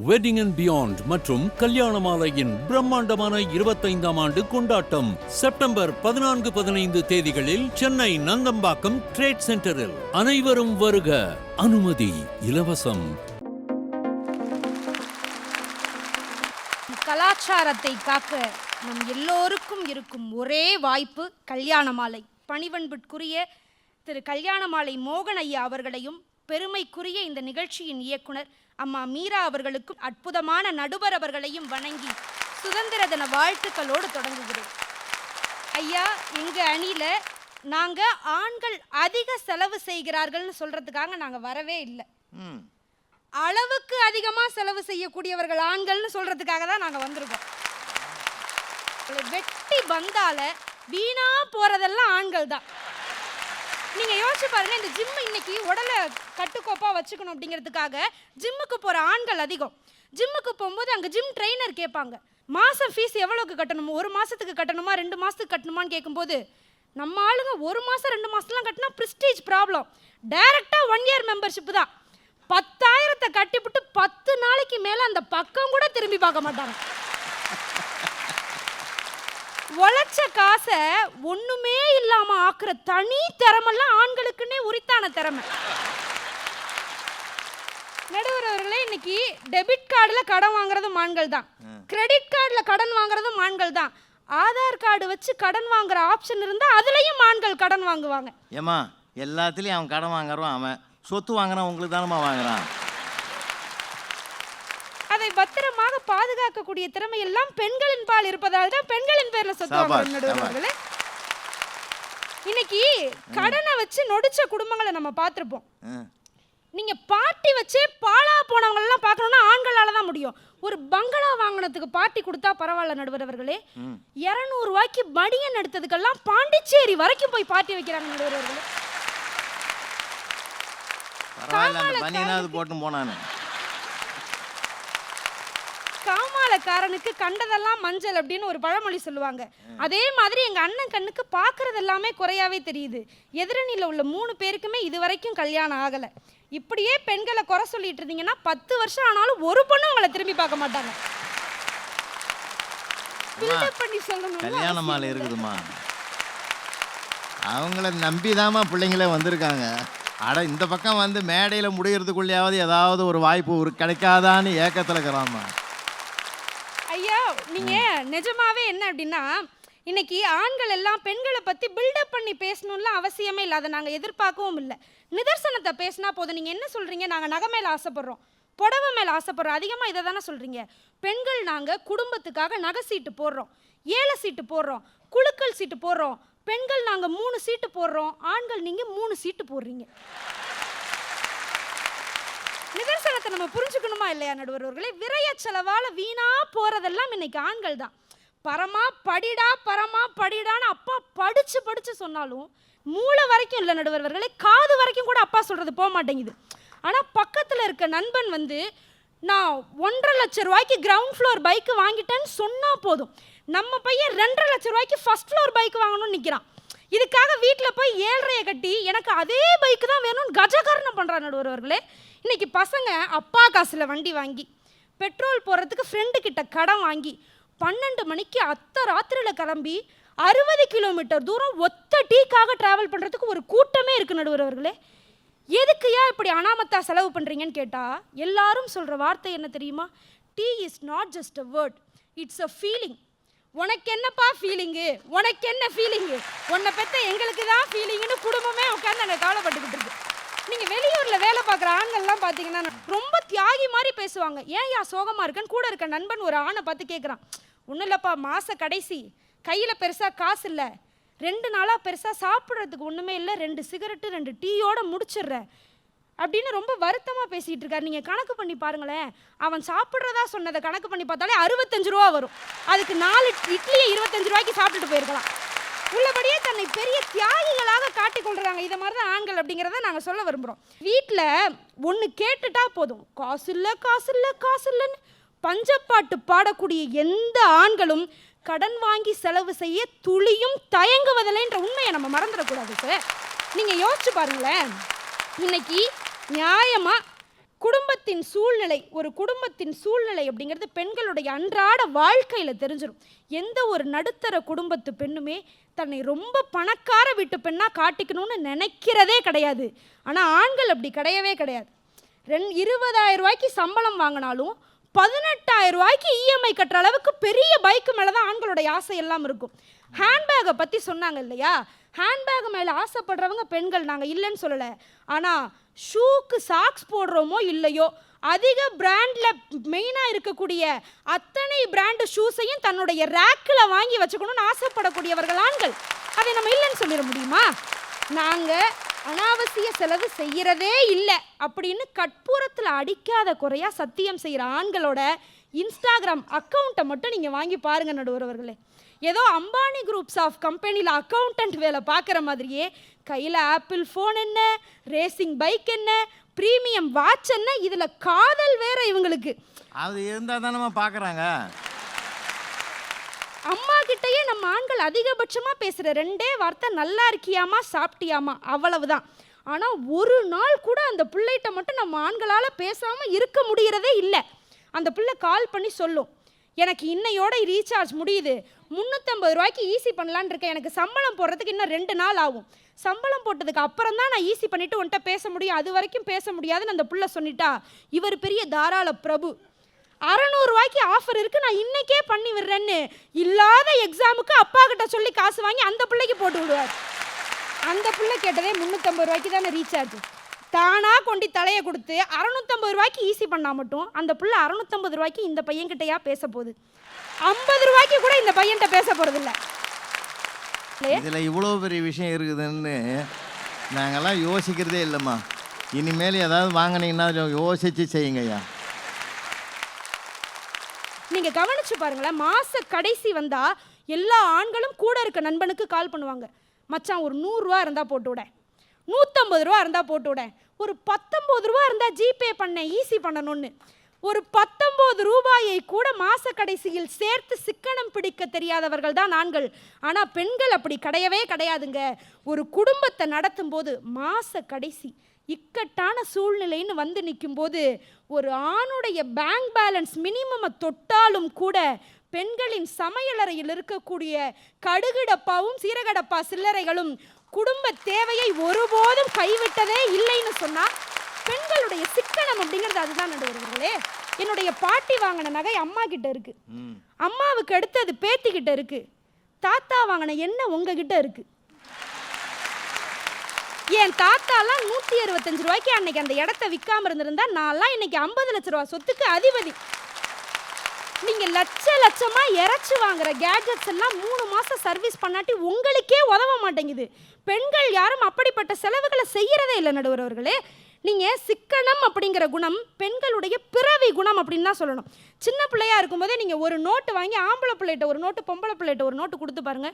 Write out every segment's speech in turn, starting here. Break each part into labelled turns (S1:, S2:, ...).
S1: Wedding and beyond மற்றும் கல்யாண மாலையின் பிரம்மாண்டமான இருபத்தைந்தாம் ஆண்டு கொண்டாட்டம் செப்டம்பர் பதினான்கு பதினைந்து தேதிகளில் சென்னை நந்தம்பாக்கம் ட்ரேட் சென்டரில் அனைவரும் வருக. அனுமதி இலவசம்.
S2: கலாச்சாரத்தை காக்க நம் எல்லோருக்கும் இருக்கும் ஒரே வாய்ப்பு கல்யாண மாலை. பணிவன்புக்குரிய திரு கல்யாண மாலை மோகன் ஐயா அவர்களையும் பெருமைக்குரிய இந்த நிகழ்ச்சியின் இயக்குனர் அம்மா மீரா அவர்களுக்கும் அற்புதமான நடுவர் அவர்களையும் வணங்கி சுதந்திர தின வாழ்த்துக்களோடு தொடங்குகிறோம் ஐயா எங்க அணியில நாங்க ஆண்கள் அதிக செலவு செய்கிறார்கள்னு சொல்றதுக்காக நாங்க வரவே இல்லை. அளவுக்கு அதிகமா செலவு செய்யக்கூடியவர்கள் ஆண்கள்னு சொல்றதுக்காக தான் நாங்க வந்திருக்கோம். வெட்டி வந்தால வீணா போறதெல்லாம் ஆண்கள் தான். நீங்கள் யோசிச்சு பாருங்கள் இந்த ஜிம் இன்னைக்கு உடலை கட்டுக்கோப்பாக வச்சுக்கணும் அப்படிங்கிறதுக்காக ஜிம்முக்கு போகிற ஆண்கள் அதிகம். ஜிம்முக்கு போகும்போது அங்கே ஜிம் ட்ரெயினர் கேட்பாங்க. மாதம் ஃபீஸ் எவ்வளோக்கு கட்டணும்? ஒரு மாதத்துக்கு கட்டணுமா? ரெண்டு மாதத்துக்கு கட்டணுமான்னு கேட்கும்போது நம்ம ஆளுங்க ஒரு மாதம் ரெண்டு மாசம்லாம் கட்டினா ப்ரிஸ்டீஜ் ப்ராப்ளம் டைரெக்டாக ஒன் இயர் மெம்பர்ஷிப் தான். பத்தாயிரத்தை கட்டிவிட்டு பத்து நாளைக்கு மேலே அந்த பக்கம் கூட திரும்பி பார்க்க மாட்டாங்க. உழைச்ச காசை ஒண்ணுமே இல்லாம ஆக்குற தனி திறமெல்லாம் ஆண்களுக்குன்னே உரித்தான திறமை. நடுவர் அவர்களே இன்னைக்கு டெபிட் கார்டில் கடன் வாங்குறதும் ஆண்கள் தான். கிரெடிட் கார்டில் கடன் வாங்குறதும் ஆண்கள் தான். ஆதார் கார்டு வச்சு கடன் வாங்குற ஆப்ஷன் இருந்தா அதுலயும் ஆண்கள் கடன் வாங்குவாங்க.
S3: ஏம்மா எல்லாத்துலேயும் அவன் கடன் வாங்குறவன் அவன். சொத்து வாங்குறான் உங்களுக்கு தானம்மா வாங்குறான்.
S2: அதை பத்திரமாக பாதுகாக்கக்கூடிய திறமை எல்லாம் பெண்களின் பால் இருப்பதால் தான் பெண்களின் பேர்ல சொத்து வாங்குறோம். இன்னைக்கு கடனை வச்சு நொடிச்ச குடும்பங்களை நம்ம பார்த்திருப்போம். நீங்க பார்ட்டி வச்சே பாழா போனவங்க எல்லாம் பார்க்கணும்னா ஆண்களால தான் முடியும். ஒரு பங்களா வாங்கினதுக்கு பார்ட்டி கொடுத்தா பரவாயில்ல நடுவர் அவர்களே. இருநூறு ரூபாய்க்கு பனியன் எடுத்ததுக்கெல்லாம் பாண்டிச்சேரி வரைக்கும் போய் பார்ட்டி வைக்கிறாங்க நடுவர் அவர்களே.
S3: பரவாயில்ல அந்த பனியனாவது போட்டு போனானு.
S2: காமாலக்காரனுக்கு கண்டதெல்லாம் மஞ்சள் அப்படின்னு ஒரு பழமொழி சொல்லுவாங்க. அதே மாதிரி எங்க அண்ணன் கண்ணுக்கு பார்க்கறது எல்லாமே குறையாவே தெரியுது. எதிரணியில உள்ள மூணு பேருக்குமே இது வரைக்கும் கல்யாணம் ஆகல. இப்படியே பெண்களை குறை சொல்லிட்டு இருந்தீங்கன்னா பத்து வருஷம் ஆனாலும் ஒரு பொண்ணு உங்களை திரும்பி பார்க்க மாட்டாங்க. பண்ணி சொல்லணும்
S3: கல்யாண மாலை இருக்குதுமா அவங்கள நம்பிதாம்மா பிள்ளைங்களே வந்திருக்காங்க. அட இந்த பக்கம் வந்து மேடையில் முடியறதுக்குள்ளேயாவது ஏதாவது ஒரு வாய்ப்பு ஒரு கிடைக்காதான்னு ஏக்கத்தில் இருக்கிறாம்மா.
S2: நீங்க நிஜமாவே என்ன அப்படின்னா இன்னைக்கு ஆண்கள் எல்லாம் பெண்களை பத்தி பில்டப் பண்ணி பேசணும்லாம் அவசியமே இல்லை. அதை நாங்கள் எதிர்பார்க்கவும் இல்லை. நிதர்சனத்தை பேசினா போதும். நீங்க என்ன சொல்றீங்க? நாங்கள் நகை மேல ஆசைப்படுறோம். புடவை மேல ஆசைப்படுறோம். அதிகமா இதை தானே சொல்றீங்க. பெண்கள் நாங்க குடும்பத்துக்காக நகை சீட்டு போடுறோம். ஏழை சீட்டு போடுறோம். குலுக்கல் சீட்டு போடுறோம். பெண்கள் நாங்கள் மூணு சீட்டு போடுறோம். ஆண்கள் நீங்கள் மூணு சீட்டு போடுறீங்க. நிதர்சனத்தை நம்ம புரிஞ்சுக்கணுமா இல்லையா நடுவர்களே? விரைய செலவால் வீணா போறதெல்லாம் இன்னைக்கு ஆண்கள் தான். பரமா படிடா பரமா படிடான்னு அப்பா படிச்சு படிச்சு சொன்னாலும் மூளை வரைக்கும் இல்லை நடுவர்களே. காது வரைக்கும் கூட அப்பா சொல்றது போக மாட்டேங்குது. ஆனால் பக்கத்தில் இருக்க நண்பன் வந்து நான் ஒன்றரை லட்ச ரூபாய்க்கு கிரவுண்ட் ஃப்ளோர் பைக்கு வாங்கிட்டேன்னு சொன்னால் போதும். நம்ம பையன் ரெண்டரை லட்ச ரூபாய்க்கு ஃபஸ்ட் ஃப்ளோர் பைக் வாங்கணும்னு நிற்கிறான் இதுக்காக வீட்டில் போய் ஏழ்றையை கட்டி எனக்கு அதே பைக்கு தான் வேணும்னு கஜகரணம் பண்ணுறான் நடுவர்களே. இன்னைக்கு பசங்க அப்பா காசில் வண்டி வாங்கி பெட்ரோல் போடுறதுக்கு ஃப்ரெண்டுக்கிட்ட கடன் வாங்கி பன்னெண்டு மணிக்கு அத்தை ராத்திரியில் கிளம்பி அறுபது கிலோமீட்டர் தூரம் ஒத்த டீக்காக ட்ராவல் பண்ணுறதுக்கு ஒரு கூட்டமே இருக்குது நடுவர்களே எதுக்குயா இப்படி அனாமத்தா செலவு பண்ணுறீங்கன்னு கேட்டால் எல்லாரும் சொல்கிற வார்த்தை என்ன தெரியுமா? Tea is not just a word it's a feeling உனக்கு என்னப்பா ஃபீலிங்கு உனக்கு என்ன ஃபீலிங்கு உன்னை பெற்ற எங்களுக்கு தான் ஃபீலிங்னு குடும்பமே உட்காந்து எனக்கு கவலைப்பட்டுக்கிட்டு இருக்கு. நீங்கள் வெளியூரில் வேலை பார்க்குற ஆண்கள்லாம் பாத்தீங்கன்னா ரொம்ப தியாகி மாதிரி பேசுவாங்க. ஏன் யா சோகமாக இருக்கேன்னு கூட இருக்க நண்பன் ஒரு ஆணை பார்த்து கேட்குறான் ஒன்றும் இல்லைப்பா மாச கடைசி. கையில் பெருசாக காசு இல்லை. ரெண்டு நாளாக பெருசாக சாப்பிட்றதுக்கு ஒன்றுமே இல்லை. ரெண்டு சிகரெட்டு ரெண்டு டீயோட முடிச்சிடுற. அப்படின்னு ரொம்ப வருத்தமாக பேசிகிட்டு இருக்காரு. நீங்கள் கணக்கு பண்ணி பாருங்களேன். அவன் சாப்பிட்றதா சொன்னதை கணக்கு பண்ணி பார்த்தாலே அறுபத்தஞ்சு ரூபா வரும். அதுக்கு நாலு இட்லியை இருபத்தஞ்சு ரூபாய்க்கு சாப்பிட்டுட்டு போயிருக்கலாம். உள்ளபடியே தன்னை பெரிய தியாகிகளாக காட்டிக்கொள்றாங்க இதை மாதிரி தான் ஆண்கள் அப்படிங்கிறத நாங்கள் சொல்ல விரும்புகிறோம் வீட்டில் ஒன்று கேட்டுட்டா போதும். காசு இல்லை காசு இல்லை காசு இல்லைன்னு பஞ்சப்பாட்டு பாடக்கூடிய எந்த ஆண்களும் கடன் வாங்கி செலவு செய்ய துளியும் தயங்குவதில்லைன்ற உண்மையை நம்ம மறந்துடக்கூடாது சார். நீங்கள் யோசிச்சு பாருங்களேன். இன்னைக்கு நியாயமாக குடும்பத்தின் சூழ்நிலை ஒரு குடும்பத்தின் சூழ்நிலை அப்படிங்கிறது பெண்களுடைய அன்றாட வாழ்க்கையில் தெரிஞ்சிடும் எந்த ஒரு நடுத்தர குடும்பத்து பெண்ணுமே தன்னை ரொம்ப பணக்கார வீட்டு பெண்ணாக காட்டிக்கணும்னு நினைக்கிறதே கிடையாது. ஆனால் ஆண்கள் அப்படி கிடையவே கிடையாது. ரெண் இருபதாயிரம் ரூபாய்க்கு சம்பளம் வாங்கினாலும் பதினெட்டாயிரம் ரூபாய்க்கு இஎம்ஐ கட்டுற அளவுக்கு பெரிய பைக்கு மேலே தான் ஆண்களுடைய ஆசை எல்லாம் இருக்கும் ஹேண்ட்பேக்கை பற்றி சொன்னாங்க இல்லையா? ஹேண்ட்பேக் மேலே ஆசைப்படுறவங்க பெண்கள் நாங்கள் இல்லைன்னு சொல்லலை. ஆனால் ஷூக்கு சாக்ஸ் போடுறோமோ இல்லையோ அதிக பிராண்டில் மெயினாக இருக்கக்கூடிய அத்தனை பிராண்டு ஷூஸையும் தன்னுடைய ரேக்கில் வாங்கி வச்சுக்கணும்னு ஆசைப்படக்கூடியவர்கள் ஆண்கள். அதை நம்ம இல்லைன்னு சொல்லிட முடியுமா? நாங்கள் அனாவசிய செலவு செய்கிறதே இல்லை அப்படின்னு கற்பூரத்தில் அடிக்காத குறையாக சத்தியம் செய்கிற ஆண்களோட இன்ஸ்டாகிராம் அக்கௌண்ட்டை மட்டும் நீங்கள் வாங்கி பாருங்கள் நடுவரவர்களே. ஏதோ அம்பானி குரூப்ஸ் ஆஃப் கம்பெனியில் அக்கௌண்டன்ட் வேலை பார்க்குற மாதிரியே கையில் ஆப்பிள் ஃபோன் என்ன ரேசிங் பைக் என்ன ப்ரீமியம் வாட்ச் என்ன இதில் காதல் வேற இவங்களுக்கு.
S3: அது இருந்தால் தானம்மா பார்க்குறாங்க.
S2: அம்மா கிட்டயே நம்ம ஆண்கள் அதிகபட்சமாக பேசுகிற ரெண்டே வார்த்தை நல்லா இருக்கியாமா சாப்பிட்டியாமா அவ்வளவுதான். ஆனால் ஒரு நாள் கூட அந்த பிள்ளைகிட்ட மட்டும் நம்ம ஆண்களால் பேசாமல் இருக்க முடியறதே இல்லை. அந்த பிள்ளை கால் பண்ணி சொல்லும். எனக்கு இன்னையோட ரீசார்ஜ் முடியுது. முந்நூற்றம்பது ரூபாய்க்கு ஈஸி பண்ணலான் இருக்கேன். எனக்கு சம்பளம் போடுறதுக்கு இன்னும் ரெண்டு நாள் ஆகும். சம்பளம் போட்டதுக்கு அப்புறம் தான் நான் ஈஸி பண்ணிவிட்டு உன்கிட்ட பேச முடியும். அது வரைக்கும் பேச முடியாதுன்னு அந்த புள்ள சொல்லிட்டா. இவர் பெரிய தாராள பிரபு. அறநூறுவாய்க்கு ஆஃபர் இருக்கு. நான் இன்னைக்கே பண்ணி விடுறேன்னு இல்லாத எக்ஸாமுக்கு அப்பா கிட்ட சொல்லி காசு வாங்கி அந்த பிள்ளைக்கு போட்டு விடுவார். அந்த பிள்ளை கேட்டதே முந்நூற்றம்பது ரூபாய்க்கு தானே ரீசார்ஜ் தானா கொண்டு தலையை கொடுத்து அறநூற்றம்பது ரூபாய்க்கு ஈஸி பண்ணா மட்டும் அந்த பிள்ளை அறநூற்றம்பது ரூபாய்க்கு இந்த பையன்கிட்டயா பேச போகுது. ஐம்பது ரூபாய்க்கு கூட இந்த பையன்கிட்ட பேச போகிறதில்ல
S3: இதில் இவ்வளோ பெரிய விஷயம் இருக்குதுன்னு நாங்கெல்லாம் யோசிக்கிறதே இல்லைம்மா. இனிமேல் ஏதாவது வாங்கினீங்கன்னா யோசித்து செய்யுங்கய்யா.
S2: நீங்க கவனிச்சு பாருங்களேன் மாச கடைசி வந்தா எல்லா ஆண்களும் கூட இருக்க நண்பனுக்கு கால் பண்ணுவாங்க. மச்சான் ஒரு நூறுரூவா இருந்தா போட்டு விட. நூற்றம்பது ரூபா இருந்தால் போட்டு விட. ஒரு பத்தொம்பது ரூபா இருந்தால் ஜிபே பண்ண ஈஸி பண்ணணும்னு. ஒரு பத்தொம்போது ரூபாயை கூட மாச கடைசியில் சேர்த்து சிக்கனம் பிடிக்க தெரியாதவர்கள் தான் ஆண்கள். ஆனால் பெண்கள் அப்படி கிடையவே கிடையாதுங்க. ஒரு குடும்பத்தை நடத்தும் போது மாச கடைசி இக்கட்டான சூழ்நிலைன்னு வந்து நிற்கும்போது ஒரு ஆணுடைய பேங்க் பேலன்ஸ் மினிமமை தொட்டாலும் கூட பெண்களின் சமையலறையில் இருக்கக்கூடிய கடுகு டப்பாவும் சில்லறைகளும் குடும்ப தேவையை ஒருபோதும் கைவிட்டதே இல்லைன்னு சொன்னா பெண்களுடைய சிக்கனம் அப்படிங்கிறது அதுதான் நடுவர்களே என்னுடைய பாட்டி வாங்கின நகை அம்மா கிட்ட இருக்கு. அம்மாவுக்கு அடுத்தது பேத்தி கிட்ட இருக்கு. தாத்தா வாங்கின எண்ணெய் உங்ககிட்ட இருக்கு. என் தாத்தாலாம் நூற்றி அறுபத்தஞ்சு ரூபாய்க்கு அன்னைக்கு அந்த இடத்த விற்காம இருந்திருந்தா நான்லாம் இன்னைக்கு ஐம்பது லட்ச ரூபா சொத்துக்கு அதிபதி. நீங்க லட்ச லட்சமா இறைச்சி வாங்குற கேஜெட்ஸ் எல்லாம் மூணு மாசம் சர்வீஸ் பண்ணாட்டி உங்களுக்கே உதவ மாட்டேங்குது. பெண்கள் யாரும் அப்படிப்பட்ட செலவுகளை செய்யறதே இல்லை நடுவரவர்களே நீங்க சிக்கனம் அப்படிங்கிற குணம் பெண்களுடைய பிறவி குணம் அப்படின்னு தான் சொல்லணும். சின்ன பிள்ளையா இருக்கும்போதே நீங்க ஒரு நோட்டு வாங்கி ஆம்பளை பிள்ளைகிட்ட ஒரு நோட்டு பொம்பளை பிள்ளைகிட்ட ஒரு நோட்டு கொடுத்து பாருங்க.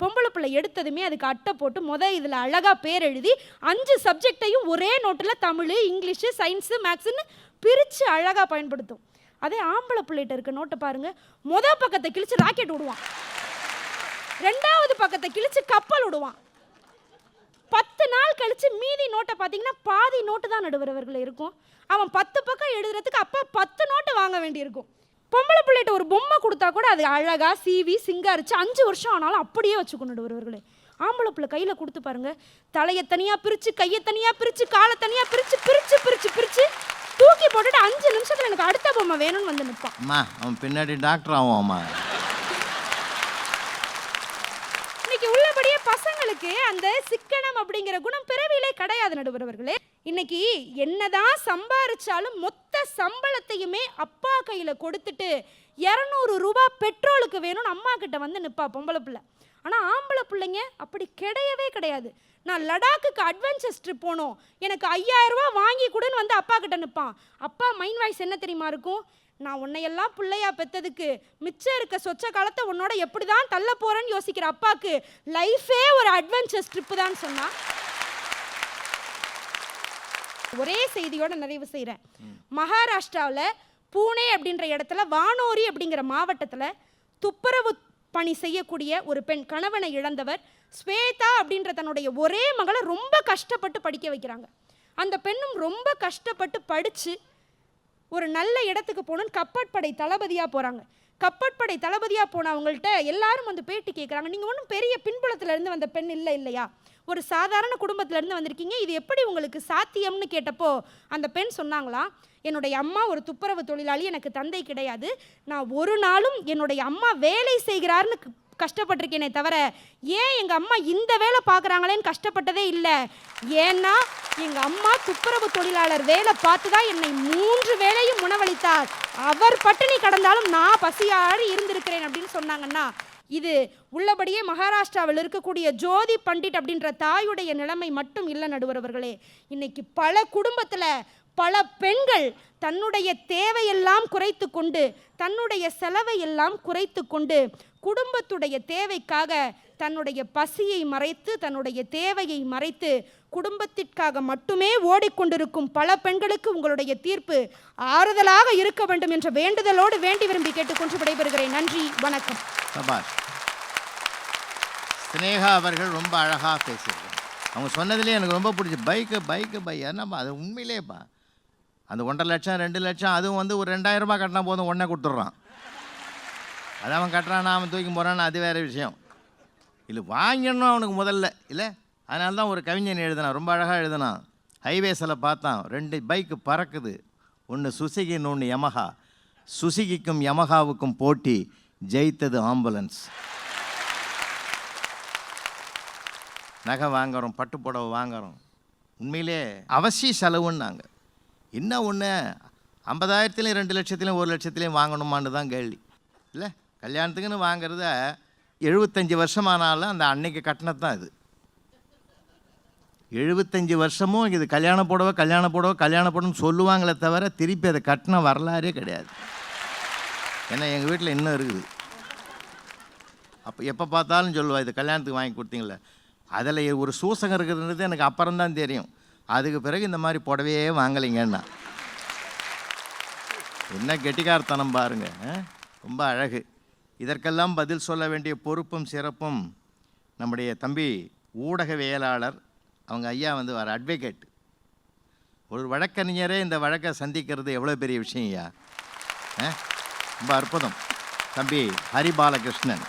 S2: பொம்பளை பிள்ளை எடுத்ததுமே அதுக்கு அட்டை போட்டு முத இதுல அழகா பேர் எழுதி அஞ்சு சப்ஜெக்டையும் ஒரே நோட்டுல தமிழ் இங்கிலீஷு சயின்ஸு மேக்ஸ்னு பிரிச்சு அழகா பயன்படுத்தும். அதே ஆம்பளை பிள்ளைகிட்ட இருக்க நோட்டை பாருங்க. முத பக்கத்தை கிழிச்சு ராக்கெட் விடுவான். ரெண்டாவது பக்கத்தை கிழிச்சு கப்பல் விடுவான். பத்து நாள் கழித்து மீதி நோட்டை பார்த்தீங்கன்னா பாதி நோட்டு தான் நடுவரவர்கள் இருக்கும். அவன் பத்து பக்கம் எழுதுறதுக்கு அப்பா பத்து நோட்டு வாங்க வேண்டியிருக்கும். பொம்பளை பிள்ளைகிட்ட ஒரு பொம்மை கொடுத்தா கூட அது அழகாக சீவி சிங்காரிச்சு அஞ்சு வருஷம் ஆனாலும் அப்படியே வச்சுக்கணும் நடுவரவர்களே. ஆம்பளை பிள்ளை கையில் கொடுத்து பாருங்க. தலையை தனியாக பிரித்து கையை தனியாக பிரித்து காலை தனியாக பிரித்து பிரித்து பிரித்து பிரித்து தூக்கி போட்டுட்டு அஞ்சு நிமிஷத்தில் எனக்கு அடுத்த பொம்மை வேணும்னு வந்து நிற்பான்
S3: அம்மா அவன் பின்னாடி டாக்டர் ஆகும் அம்மா
S2: இன்னைக்கு உள்ளபடியே பசங்களுக்கு அந்த சிக்கனம் அப்படிங்கிற குணம் பிறவியிலே கிடையாது நடுவரவர்களே. இன்னைக்கு என்னதான் சம்பாரிச்சாலும் மொத்த சம்பளத்தையுமே அப்பா கையில் கொடுத்துட்டு இரநூறு ரூபா பெட்ரோலுக்கு வேணும்னு அம்மா கிட்ட வந்து நிற்பா பொம்பளை பிள்ளை. ஆனால் ஆம்பளை பிள்ளைங்க அப்படி கிடையவே கிடையாது. நான் லடாக்குக்கு அட்வென்ச்சர்ஸ் ட்ரிப் போனோம். எனக்கு ஐயாயிரம் ரூபாய் வாங்கி கொடுன்னு வந்து அப்பா கிட்ட நிற்பான் அப்பா மைண்ட் வாய்ஸ் என்ன தெரியுமா இருக்கும்? நான் உன்னையெல்லாம் பிள்ளையா பெற்றதுக்கு மிச்சம் இருக்க சொச்ச காலத்தை உன்னோட எப்படி தான் தள்ள போகிறேன்னு யோசிக்கிற அப்பாவுக்கு லைஃபே ஒரு அட்வென்ச்சர்ஸ் ட்ரிப்பு தான் சொன்னால் ஒரே செய்தியோட நிறைவு செய்கிறேன் மகாராஷ்டிராவில் பூனே அப்படின்ற இடத்துல வானோரி அப்படிங்கிற மாவட்டத்தில் துப்புரவு பணி செய்யக்கூடிய ஒரு பெண் கணவனை இழந்தவர் ஸ்வேதா அப்படின்ற தன்னுடைய ஒரே மகளை ரொம்ப கஷ்டப்பட்டு படிக்க வைக்கிறாங்க. அந்த பெண்ணும் ரொம்ப கஷ்டப்பட்டு படித்து ஒரு நல்ல இடத்துக்கு போகணும்னு கப்பற்படை தளபதியாக போகிறாங்க கப்பற்படை தளபதியாக போனவங்கள்ட்ட எல்லாரும் வந்து பேட்டி கேட்குறாங்க நீங்கள் ஒன்றும் பெரிய பின்புலத்துலேருந்து வந்த பெண் இல்லை இல்லையா? ஒரு சாதாரண குடும்பத்திலேருந்து வந்திருக்கீங்க. இது எப்படி உங்களுக்கு சாத்தியம்னு கேட்டப்போ அந்த பெண் சொன்னாங்களா என்னுடைய அம்மா ஒரு துப்புரவு தொழிலாளி எனக்கு தந்தை கிடையாது. நான் ஒரு நாளும் என்னுடைய அம்மா வேலை செய்கிறாருன்னு கஷ்டப்பட்டிருக்கேனே தவிர ஏன் எங்கள் அம்மா இந்த வேலை பார்க்குறாங்களேன்னு கஷ்டப்பட்டதே இல்லை. ஏன்னா எங்கள் அம்மா துப்புரவு தொழிலாளர் வேலை பார்த்து தான் என்னை மூன்று வேலையும் உணவளித்தார். அவர் பட்டினி கடந்தாலும் நான் பசியாறு இருந்திருக்கிறேன் அப்படின்னு சொன்னாங்கன்னா இது உள்ளபடியே மகாராஷ்டிராவில் இருக்கக்கூடிய ஜோதி பண்டிட் அப்படின்ற தாயுடைய நிலைமை மட்டும் இல்லை நடுவர் அவர்களே. இன்னைக்கு பல குடும்பத்தில் பல பெண்கள் தன்னுடைய தேவையெல்லாம் குறைத்து கொண்டு தன்னுடைய செலவை எல்லாம் குறைத்து கொண்டு குடும்பத்துடைய தேவைக்காக தன்னுடைய பசியை மறைத்து தன்னுடைய தேவையை மறைத்து குடும்பத்திற்காக மட்டுமே ஓடிக்கொண்டிருக்கும் பல பெண்களுக்கு உங்களுடைய தீர்ப்பு ஆறுதலாக இருக்க வேண்டும் என்ற வேண்டுதலோடு வேண்டி விரும்பி கேட்டுக்கொண்டு விடைபெறுகிறேன். நன்றி வணக்கம்.
S3: சபாஷ். ஸ்னேகா அவர்கள் ரொம்ப அழகாக பேசியிருக்காங்க. அவங்க சொன்னதுலேயே எனக்கு ரொம்ப பிடிச்சி பைக்கு பைக்கு பை என்னப்பா அது உண்மையிலேப்பா. அந்த ஒன்றரை லட்சம் ரெண்டு லட்சம் அதுவும் வந்து ஒரு ரெண்டாயிரம் ரூபாய் கட்டினா போதும் ஒன்றே கொடுத்துட்றான். அது அவன் கட்டுறான் அவன் தூக்கி போகிறான்னு அது வேறு விஷயம். இல்லை வாங்கிடணும் அவனுக்கு முதல்ல. இல்லை அதனால தான் ஒரு கவிஞன் எழுதினான் ரொம்ப அழகாக எழுதினான். ஹைவேஸில் பார்த்தான் ரெண்டு பைக்கு பறக்குது. ஒன்று சுசுகி இன்னொன்று யமஹா. சுசுகிக்கும் யமஹாவுக்கும் போட்டி ஜெயித்தது ஆம்புலன்ஸ். நகை வாங்குறோம் பட்டுப்புடவை புடவை வாங்குறோம். உண்மையிலே அவசிய செலவுன்னாங்க. என்ன ஒன்று ஐம்பதாயிரத்துலேயும் ரெண்டு லட்சத்துலேயும் ஒரு லட்சத்துலேயும் வாங்கணுமான்னு தான் கேள்வி. இல்லை? கல்யாணத்துக்குன்னு வாங்குறத எழுபத்தஞ்சி வருஷமானாலும் அந்த அன்னைக்கு கட்டினது தான் இது. எழுபத்தஞ்சி வருஷமும் இது கல்யாண புடவை கல்யாண புடவை கல்யாண புடவைன்னு சொல்லுவாங்களே தவிர திருப்பி அதை கட்டின வரலாறே கிடையாது. ஏன்னா எங்கள் வீட்டில் இன்னும் இருக்குது. அப்போ எப்போ பார்த்தாலும் சொல்லுவாள் இது கல்யாணத்துக்கு வாங்கி கொடுத்தீங்களே அதில் ஒரு சூசகம் இருக்குதுன்றது எனக்கு அப்புறம் தான் தெரியும். அதுக்கு பிறகு இந்த மாதிரி புடவையே வாங்கலைங்கன்னா என்ன கெட்டிக்காரத்தனம் பாருங்கள் ரொம்ப அழகு. இதற்கெல்லாம் பதில் சொல்ல வேண்டிய பொறுப்பும் சிறப்பும் நம்முடைய தம்பி ஊடகவியலாளர் அவங்க ஐயா வந்து வர அட்வொகேட் ஒரு வழக்கறிஞரே இந்த வழக்கை சந்திக்கிறது எவ்வளோ பெரிய விஷயம் ஐயா? ஆ? ரொம்ப அற்புதம். தம்பி ஹரிபாலகிருஷ்ணன்.